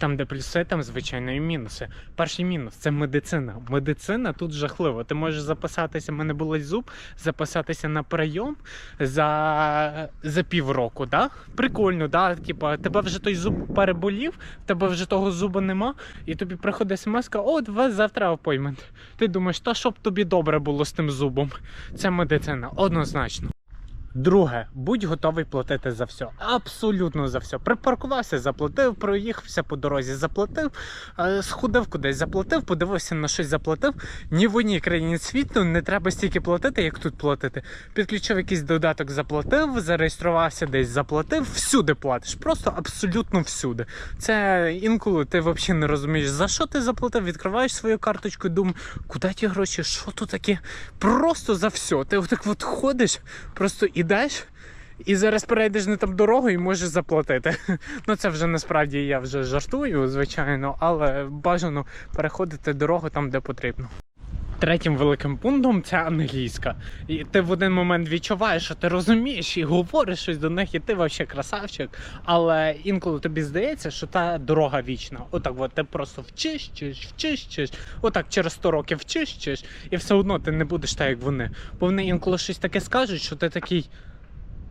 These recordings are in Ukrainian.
Там, де плюси, там звичайно і мінуси. Перший мінус це медицина. Медицина тут жахливо. Ти можеш записатися, в мене болить зуб, записатися на прийом за, за півроку. Да? Прикольно, да? Типа, тебе вже той зуб переболів, в тебе вже того зуба нема, і тобі приходить смс, о, вас завтра апоймент. Ти думаєш, та щоб тобі добре було з тим зубом. Це медицина, однозначно. Друге, будь готовий платити за все. Абсолютно за все. Припаркувався, заплатив, проїхався по дорозі, заплатив, е, сходив кудись, заплатив, подивився на щось, заплатив. Ні в одній країні світу не треба стільки платити, як тут платити. Підключив якийсь додаток, заплатив, зареєструвався десь, заплатив. Всюди платиш. Просто абсолютно всюди. Це інколи ти взагалі не розумієш, за що ти заплатив, відкриваєш свою карточку і думаєш, куди ті гроші, що тут таке? Просто за все. Ти отак от ходиш, просто ідеш. І зараз перейдеш не там дорогу і можеш заплатити. Ну це вже насправді я вже жартую, звичайно, але бажано переходити дорогу там, де потрібно. Третім великим пунктом це англійська. І ти в один момент відчуваєш, що ти розумієш і говориш щось до них, і ти взагалі красавчик. Але інколи тобі здається, що та дорога вічна. Отак, от ти просто вчиш, вчиш. Отак через 100 років вчиш, і все одно ти не будеш так, як вони. Бо вони інколи щось таке скажуть, що ти такий.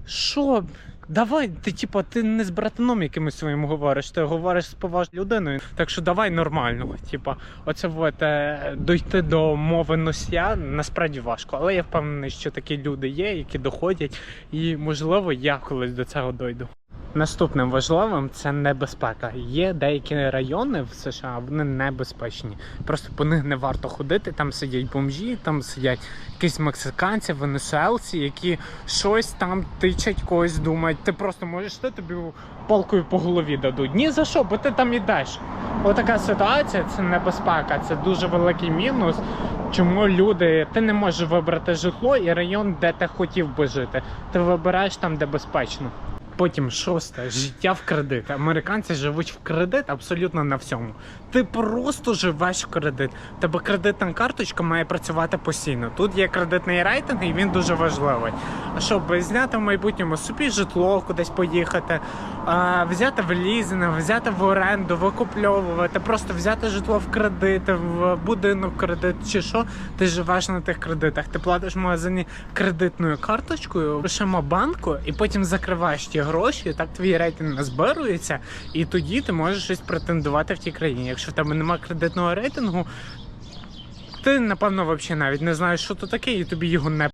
Що? Давай, ти типа, ти не з братаном якимось своїм говориш, ти говориш з поважною людиною. Так що давай нормально. Типа, оце от, е, дойти до мови носія насправді важко. Але я впевнений, що такі люди є, які доходять, і можливо я колись до цього дойду. Наступним важливим це небезпека. Є деякі райони в США, вони небезпечні. Просто по них не варто ходити. Там сидять бомжі, там сидять якісь мексиканці, венесуелці, які щось там тичать, когось думають. Ти просто можеш ти тобі палкою по голові дадуть. Ні за що, бо ти там ідеш. Отака ситуація це небезпека, це дуже великий мінус. Чому люди, ти не можеш вибрати житло і район, де ти хотів би жити. Ти вибираєш там, де безпечно. Потім шосте життя в кредит. Американці живуть в кредит абсолютно на всьому. Ти просто живеш в кредит. Тебе кредитна карточка має працювати постійно. Тут є кредитний рейтинг, і він дуже важливий. Щоб зняти в майбутньому собі житло, кудись поїхати, взяти в лізинг, взяти в оренду, викупльовувати, просто взяти житло в кредит, в будинок кредит чи що, ти живеш на тих кредитах. Ти платиш в магазині кредитною карточкою, грошима банку, і потім закриваєш ті гроші, так твій рейтинг назбирується, і тоді ти можеш щось претендувати в тій країні. Якщо в тебе немає кредитного рейтингу, ти напевно взагалі навіть не знаєш, що то таке, і тобі його не